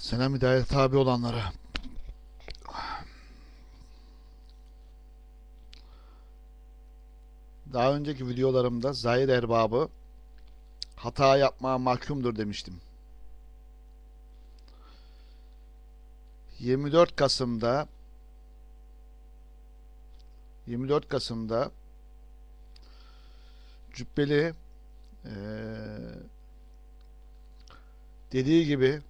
Selam hidayet tabi olanlara. Daha önceki videolarımda zahir erbabı hata yapmaya mahkumdur demiştim. 24 Kasım'da 24 Kasım'da Cübbeli eee, dediği gibi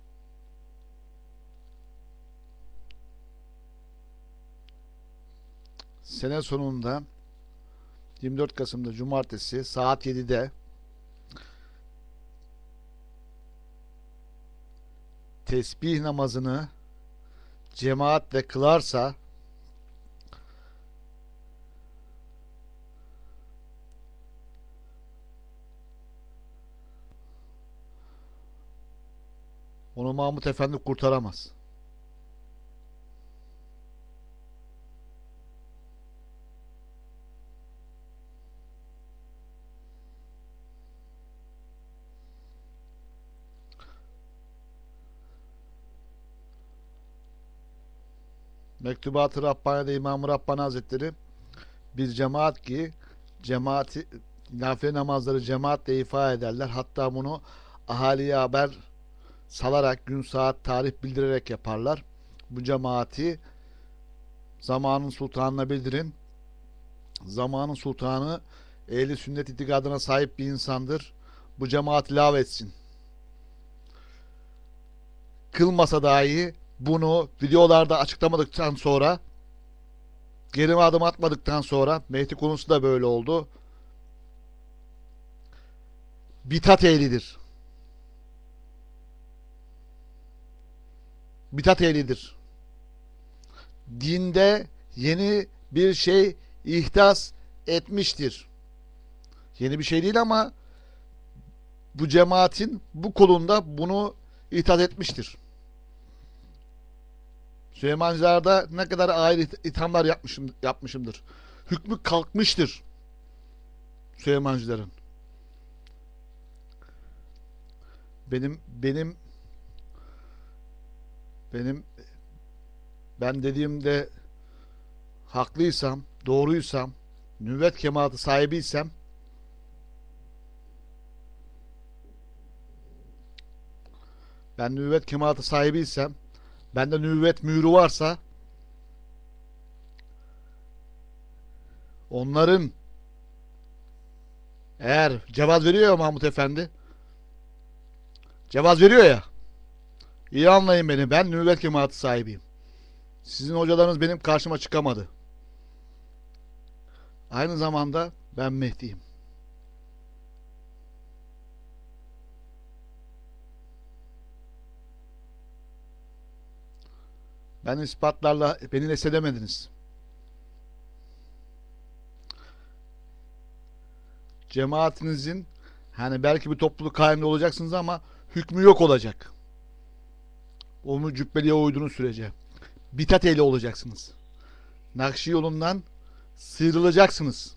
sene sonunda 24 Kasım'da Cumartesi saat 7'de tesbih namazını cemaatle kılarsa onu Mahmut Efendi kurtaramaz. Mektubat-ı Rabbani'de İmam-ı Rabbani Hazretleri bir cemaat ki cemaati nafile namazları cemaatle ifa ederler. Hatta bunu ahaliye haber salarak gün saat tarih bildirerek yaparlar. Bu cemaati zamanın sultanına bildirin. Zamanın sultanı ehli sünnet itikadına sahip bir insandır. Bu cemaat lav etsin. Kılmasa dahi bunu videolarda açıklamadıktan sonra geri adım atmadıktan sonra Mehdi konusu da böyle oldu. Bitat ehlidir. Bitat ehlidir. Dinde yeni bir şey ihdas etmiştir. Yeni bir şey değil ama bu cemaatin bu kolunda bunu ihdas etmiştir. Süleymancılar'da ne kadar ağır it- ithamlar yapmışım, yapmışımdır. Hükmü kalkmıştır. Süleymancıların. Benim benim benim ben dediğimde haklıysam, doğruysam, nüvvet kemalatı sahibiysem ben nüvvet kemalatı sahibiysem bende nüvvet mührü varsa onların eğer cevaz veriyor ya Mahmut Efendi cevaz veriyor ya iyi anlayın beni ben nüvvet kemalatı sahibiyim. Sizin hocalarınız benim karşıma çıkamadı. Aynı zamanda ben Mehdi'yim Ben ispatlarla beni lesedemediniz. Cemaatinizin hani belki bir topluluk halinde olacaksınız ama hükmü yok olacak. Onu cübbeliye uyduğunuz sürece. Bitat ehli olacaksınız. Nakşi yolundan sıyrılacaksınız.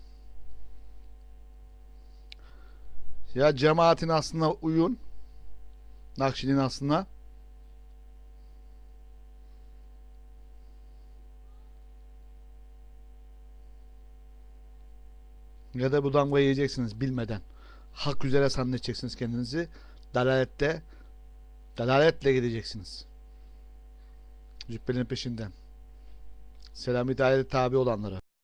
Ya cemaatin aslına uyun. Nakşi'nin aslına. Ya da bu damgayı yiyeceksiniz bilmeden. Hak üzere zannedeceksiniz kendinizi. Dalalette dalaletle gideceksiniz. Cübbelerin peşinden. Selam hidayete tabi olanlara.